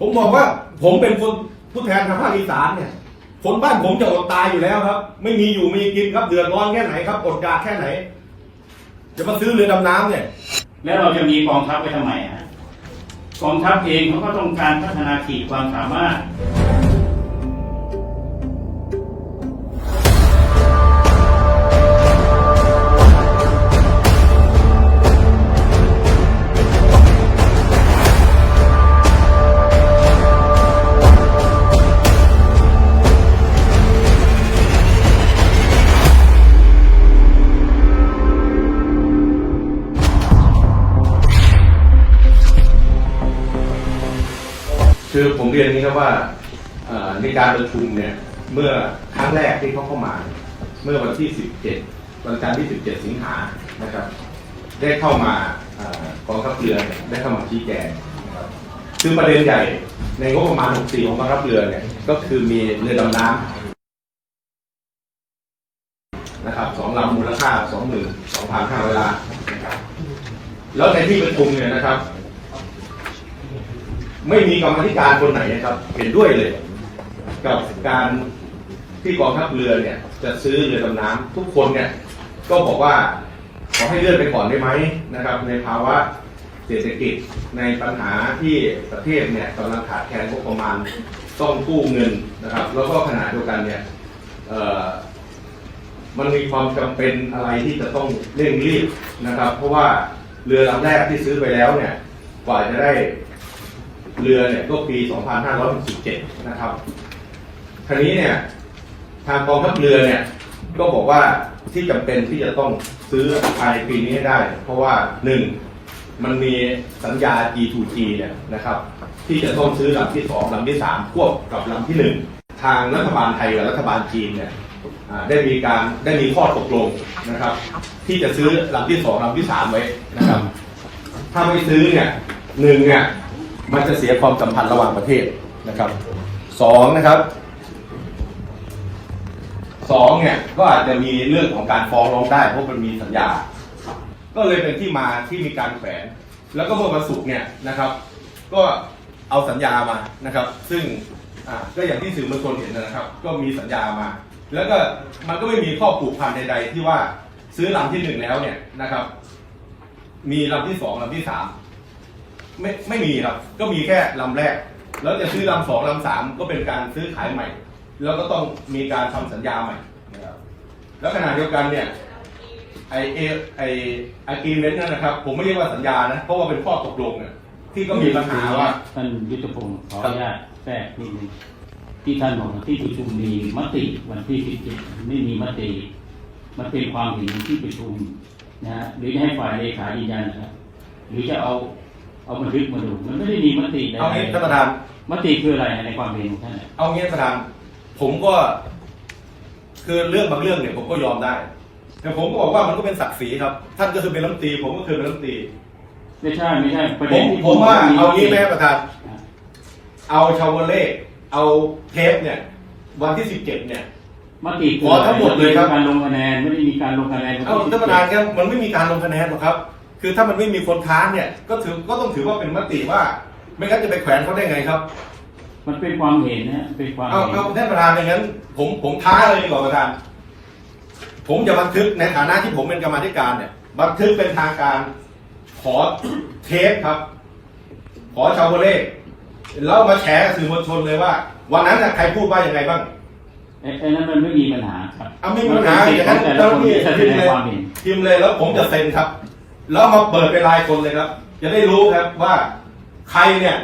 ผมบอกว่าผมเป็นคนผู้แทนทางภาคอีสานเนี่ย คนบ้านผมจะอดตายอยู่แล้วครับ ไม่มีอยู่มีกินครับเดือดร้อนแค่ไหนครับอดอยากแค่ไหน จะมาซื้อเรือดำน้ำเนี่ย แล้วเราจะมีกองทัพไว้ทำไมฮะกองทัพเองเขาก็ต้องการพัฒนาขีดความสามารถ ครับว่าในการประชุมเนี่ยเมื่อครั้งแรกที่เขาเข้ามา เมื่อวันที่ 17 วันจันทร์ที่ 17 สิงหานะครับ ได้เข้ามาอ่อกองทัพเรือได้เข้ามาชี้แจงนะครับคือประเด็นใหญ่ในงบประมาณ 64 ของกองทัพเรือเนี่ยก็คือมีเรือดำน้ำนะครับสองลำมูลค่า 22,500 ล้านนะครับแล้วในที่ประชุมเนี่ยนะครับ ไม่มีกรรมธิการคนไหนนะครับ เห็นด้วยเลย กับการที่กองทัพเรือเนี่ยจะซื้อเรือดำน้ำทุกคนเนี่ยก็บอกว่าขอให้เลื่อนไปก่อนได้ไหมนะครับ ในภาวะเศรษฐกิจในปัญหาที่ประเทศเนี่ยกำลังขาดแคลนงบประมาณต้องกู้เงินนะครับ แล้วก็ขณะเดียวกันเนี่ยเอ่อมันมีความจำเป็นอะไรที่จะต้องเร่งรีบนะครับ เพราะว่าเรือลำแรกที่ซื้อไปแล้วเนี่ยกว่าจะได้ เรือเนี่ยก็ปี 2567 นะครับทีนี้เนี่ยทางกองทัพเรือเนี่ยก็บอกว่าที่จำเป็นที่จะต้องซื้อภายในปีนี้ให้ได้ เพราะว่าหนึ่งมันมีสัญญา G2G เนี่ยนะครับ ที่จะต้องซื้อลำที่สองลำที่สามควบกับลำที่หนึ่งทางรัฐบาลไทยกับรัฐบาลจีนเนี่ยได้มีการได้มีข้อตกลงนะครับ ที่จะซื้อลำที่สองลำที่สามไว้นะครับ ถ้าไม่ซื้อเนี่ยหนึ่งเนี่ย มันจะเสียความสัมพันธ์ระหว่างประเทศนะครับสองนะครับสองเนี่ยก็อาจจะมีเรื่องของการฟ้องร้องได้เพราะมันมีสัญญา ก็เลยเป็นที่มาที่มีการแขวนแล้วก็เมื่อวันศุกร์เนี่ยนะครับ ก็เอาสัญญามานะครับ ซึ่งก็อย่างที่สื่อมวลชนเห็นนะครับ ก็มีสัญญามา แล้วก็มันก็ไม่มีข้อผูกพันใด ๆ ที่ว่าซื้อลำที่หนึ่งแล้วเนี่ยนะครับ มีลำที่สองลำที่สาม ไม่ไม่มีครับ ก็มีแค่ลำแรก แล้วจะซื้อลำสองลำสามก็เป็นการซื้อขายใหม่ แล้วก็ต้องมีการทำสัญญาใหม่นะครับแล้วขณะเดียวกันเนี่ยไอเอไอไอกีเมนต์นั่นนะครับ ผมไม่เรียกว่าสัญญานะ เพราะว่าเป็นข้อตกลงเนี่ยที่ก็มีปัญหาว่า ท่านยุทธพงศ์ขออนุญาตแทรกนิดนึงที่ท่านบอกว่าที่ประชุมมีมติวันที่ 17 ไม่มีมติ มันเป็นความเห็นที่ประชุมนะฮะหรือจะให้ฝ่ายเลขายืนยันนะครับหรือจะเอา เอาบันทึกมาดูมันไม่ได้มีมติใดเอางี้ท่านประธาน มติคืออะไรในความเห็นของท่านน่ะเอางี้ประธาน ผมก็ คือเรื่องบางเรื่องเนี่ยผมก็ยอมได้ แต่ผมก็บอกว่ามันก็เป็นศักดิ์ศรีครับ ท่านก็คือเป็นรัฐมนตรีผมก็คือเป็นรัฐมนตรีไม่ใช่ไม่ใช่ประผเด็นมที่ผมว่าพูดเอางี้ไหมติประธาน เอาชาวเล่เอาเทปเนี่ย วันที่สิบเจ็ดเนี่ย มติคือขอทั้งหมดเลยครับ การลงคะแนนไม่ได้มีการลงคะแนน เอาท่านประธานครับมันไม่มีการลงคะแนนหรอกครับ คือถ้ามันไม่มีคนค้านเนี่ย ก็ถือก็ต้องถือว่าเป็นมติว่า ไม่งั้นจะไปแขวนเขาได้ไงครับมันเป็นความเห็นนะเป็นความเอาเห็นเอาท่านประธานอย่างนั้น ผมผมท้าเลยดีกว่าประธาน ผมจะบันทึกในฐานะที่ผมเป็นกรรมาธิการเนี่ย บันทึกเป็นทางการขอเทปครับ ขอชาวเล่แล้วมาแฉกับสื่อมวลชนเลยว่า วันนั้นน่ะใครพูดว่ายังไงบ้าง ไอ้ไอ้นั้นมันไม่มีปัญหาครับเอาไม่มีปัญหาเป็อย่างขนั้อนงแต่ละเจ้าหคน้านที่ที่แสพิมดพ์งเลยความเห็น พิมพ์เลยแล้วผมจะเซ็นครับ แล้วมาเปิดเป็นรายคนเลยครับ จะได้รู้ครับว่าใครเนี่ย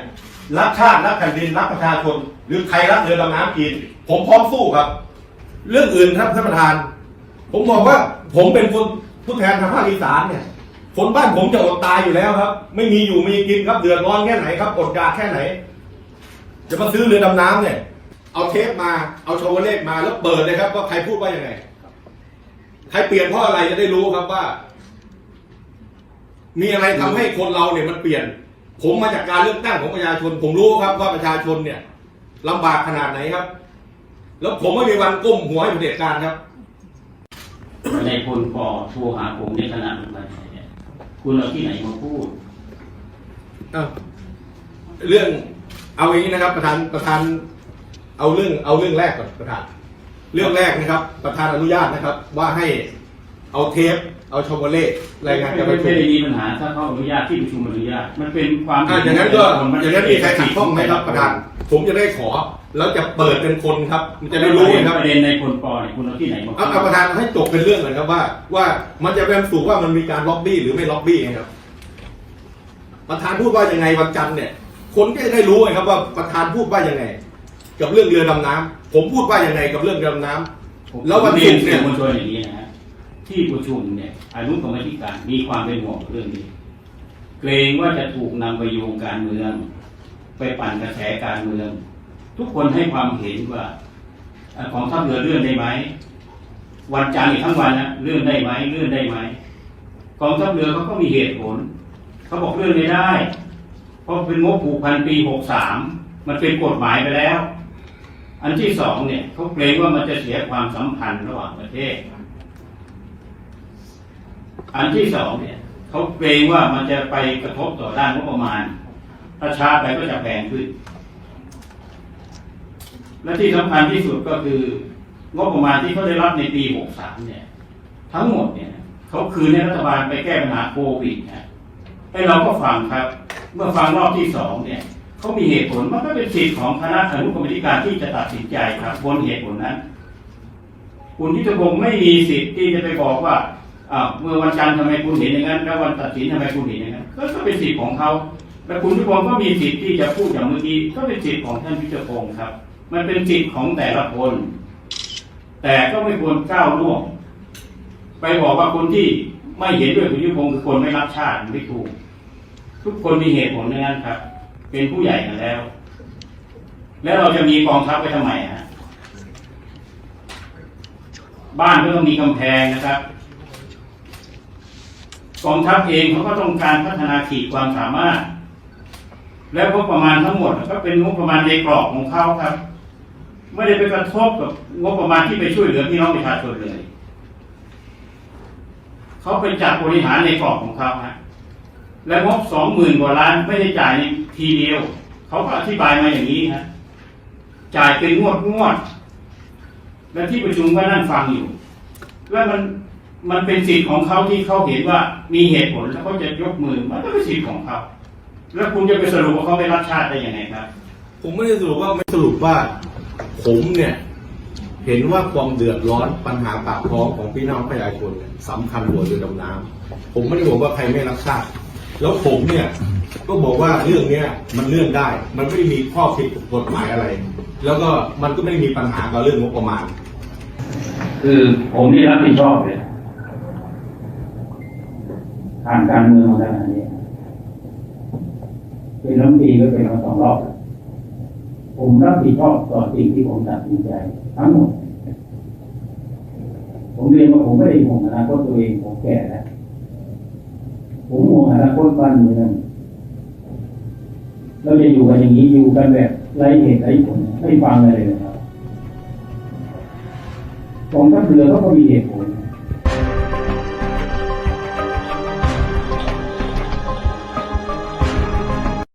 รักชาติรักแผ่นดินรักประชาชนหรือใครรักเรือดำน้ำกินผมพร้อมสู้ครับ เรื่องอื่นครับท่านประธาน ผมบอกว่าผมเป็นคนผู้แทนทางภาคอีสานเนี่ยคนบ้านผมจะอดตายอยู่แล้วครับ ไม่มีอยู่มีกินครับเดือดร้อนแค่ไหนครับอดอยากแค่ไหน จะมาซื้อเรือดำน้ำเนี่ย เอาเทปมาเอาโชว์เลขมาแล้วเปิดเลยครับว่าใครพูดว่ายังไงใครเปลี่ยนเพราะอะไรจะได้รู้ครับว่า มีอะไรทำให้คนเราเนี่ยมันเปลี่ยน ผมมาจากการเลือกตั้งของประชาชน ผมรู้ครับว่าประชาชนเนี่ยลำบากขนาดไหนครับ แล้วผมไม่มีวันก้มหัวให้เผด็จการครับในคนก่อโทรหาผมในขณะนั้นเนี่ยคุณเอาที่ไหนมาพูดอ้าวเรื่องเอาอย่างนี้นะครับ ประธานประธาน เอาเรื่องเอาเรื่องแรกก่อนประธาน เรื่องแรกนะครับ ประธานอนุญาตนะครับ ว่าให้เอาเทป เอาชมโมเล่รายงานการปไม่ระชุไม่มได้มีปัญหาถ้าเขาอนุญาตที่ประชุมอนุญาตมันเป็นความอะอย่างนั้นก็อย่างนั้นมีใครขัดข้องไหมครับประธาน ผมจะได้ขอ แล้วจะเปิดเป็นคนครับ มันจะได้รู้นะครับ ประเด็นในคนปอเนี่ยคุณเอาที่ไหนมาเอาเอาประธานให้จบเป็นเรื่องก่อนครับว่าว่ามันจะเป็นสู่ว่ามันมีการล็อบบี้หรือไม่ล็อบบี้ไงครับ ประธานพูดว่ายังไงวันจันทร์เนี่ย คนก็จะได้รู้ไงครับว่าประธานพูดว่ายังไง กับเรื่องเรือดำน้ำผมพูดว่ายังไงกับเรื่องเรือดำน้ำ แล้ววันเรีศุยนกร์สื่เนี่อยมวลชนอย่างนี้นะฮะ ที่ประชุมเนี่ยอนุกรรมธิการมีความเป็นห่วงเรื่องนี้ เกรงว่าจะถูกนำไปโยงการเมือง ไปปั่นกระแสการเมือง ทุกคนให้ความเห็นว่าของทัพเรือเลื่อนได้ไหมวันจันทร์อีกทั้งวันนะเลื่อนได้ไหมเลื่อนได้ไหมกองทัพเรือเขาก็มีเหตุผลเขาบอกเลื่อนไม่ได้ เพราะเป็นงบผูกพันปีหกสามมันเป็นกฎหมายไปแล้ว อันที่สองเนี่ยเขาเกรงว่ามันจะเสียความสัมพันธ์ระหว่างประเทศ อันที่สองเนี่ยเขาเกรงว่ามันจะไปกระทบต่อด้านงบประมาณ ถ้าช้าไปก็จะแพงขึ้น และที่สำคัญที่สุดก็คืองบประมาณที่เขาได้รับในปี 63 เนี่ย ทั้งหมดเนี่ยเขาคืนให้รัฐบาลไปแก้ปัญหาโควิดนะไอ้เราก็ฟังครับ เมื่อฟังรอบที่สองเนี่ยเขามีเหตุผลมันก็เป็นสิทธิ์ของคณะอนุกรรมการที่จะตัดสินใจครับบนเหตุผลนั้น คุณทิตพงศ์ไม่มีสิทธิ์ที่จะไปบอกว่า อ่าเมื่อวันจันทร์ทำไมคุณเห็นอย่างนั้น แล้ววันตัดสินทำไมคุณเห็นอย่างนั้นก็เป็นสิทธิ์ของเขาและคุณทิตพงศ์ก็มีสิทธิ์ที่จะพูดอย่างเมื่อกี้ก็เป็นสิทธิ์ของท่านทิตพงศ์ครับ มันเป็นสิทธิ์ของแต่ละคน แต่ก็ไม่ควรก้าวล่วงไปบอกว่าคนที่ไม่เห็นด้วยคุณทิตพงศ์คือคนไม่รักชาติไม่ถูก ทุกคนมีเหตุผลในนั้นครับ เป็นผู้ใหญ่กันแล้ว แล้วเราจะมีกองทัพไว้ทำไมฮะบ้านก็ต้องมีกำแพงนะครับ องทัพเองเขาก็ต้องการพัฒนาขีดความสามารถ แล้วงบประมาณทั้งหมดก็เป็นงบประมาณในกรอบของเขาครับ ไม่ได้ไปกระทบกับงบประมาณที่ไปช่วยเหลือพี่น้องประชาชนเลยเขาไปจัดบริหารในกรอบของเขาฮะและงบสองหมื่นกว่าล้านไม่ได้จ่ายในทีเดียว เขาก็อธิบายมาอย่างนี้ฮะจ่ายเป็นงวดงวด และที่ประชุมก็นั่งฟังอยู่ แล้วมัน มันเป็นสิทธิ์ของเขาที่เขาเห็นว่ามีเหตุผลแล้วเขาจะยกมือมันก็เป็นสิทธิ์ของเขา แล้วคุณจะไปสรุปว่าเขาไม่รักชาติได้ยังไงครับ ผมไม่ได้สรุปว่าไม่สรุปว่า ผมเนี่ย เห็นว่าความเดือดร้อนปัญหาปากท้องของพี่น้องประชาชนเนี่ยสำคัญกว่าเรือดำน้ำผมไม่ได้บอกว่าใครไม่รักชาติ แล้วผมเนี่ยก็บอกว่าเรื่องเนี้ยมันเลื่อนได้ มันไม่ได้มีข้อผิดกฎหมายอะไร แล้วก็มันก็ไม่ได้มีปัญหากับเรื่องงบประมาณ คือผมนี่รับผิดชอบเลย ทางการเมืองมาขนาดนี้เป็นรัฐมนตรีก็เป็นมาสองรอบผมรับผิดชอบต่อสิ่งที่ผมตัดสินใจ ทั้งหมด ผมเรียนว่าผมไม่ได้ห่วงอนาคตตัวเองผมแก่แล้วผมห่วงอนาคตบ้านเมืองเราจะอยู่กันอย่างนี้อยู่กันแบบไร้เหตุไร้ผลไม่ฟังอะไรเลยครับกองทัพเรือเขาก็มีเหตุผล